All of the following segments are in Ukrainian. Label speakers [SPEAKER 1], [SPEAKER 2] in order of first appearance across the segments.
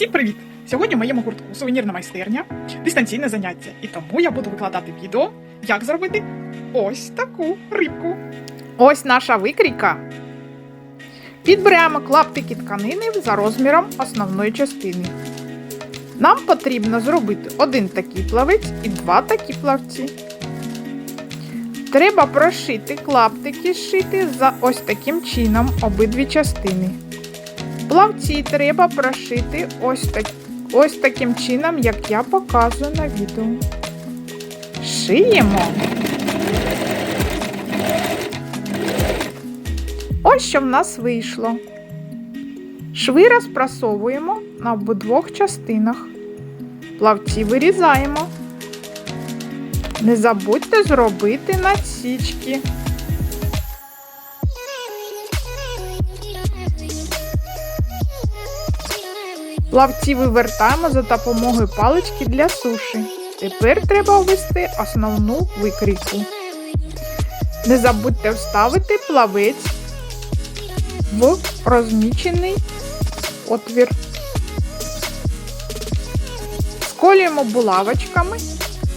[SPEAKER 1] Всім привіт! Сьогодні в моєму гуртку сувенірна майстерня, дистанційне заняття. І тому я буду викладати відео, як зробити ось таку рибку. Ось наша викрійка. Підберемо клаптики тканини за розміром основної частини. Нам потрібно зробити один такий плавець і два такі плавці. Треба прошити клаптики зшити за ось таким чином обидві частини. Плавці треба прошити ось, так, ось таким чином, як я показую на відео. Шиємо. Ось що в нас вийшло. Шви розпрасовуємо на обидвох частинах. Плавці вирізаємо. Не забудьте зробити насічки. Плавці вивертаємо за допомогою палички для суші. Тепер треба ввести основну викрійку. Не забудьте вставити плавець в розмічений отвір. Сколюємо булавочками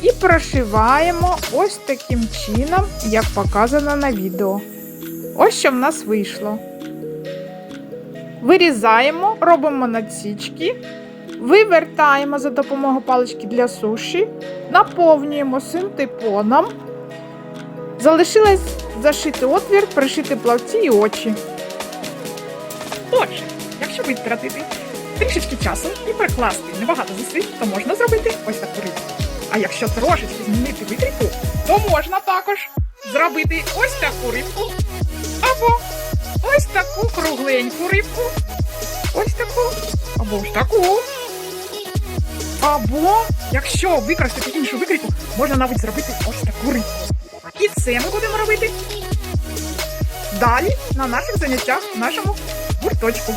[SPEAKER 1] і прошиваємо ось таким чином, як показано на відео. Ось що в нас вийшло. Вирізаємо, робимо надсічки, вивертаємо за допомогою палички для суші, наповнюємо синтепоном. Залишилось зашити отвір, пришити плавці і очі. Отже, якщо витратити трішечки часу і прикласти небагато зусиль, то можна зробити ось таку рибку. А якщо трошечки змінити викрійку, то можна також зробити ось таку рибку або ось таку кругленьку рибку. Ось таку. Або ось таку. Або, якщо використати іншу викрійку, можна навіть зробити ось таку рибку. І це ми будемо робити далі на наших заняттях в нашому гурточку.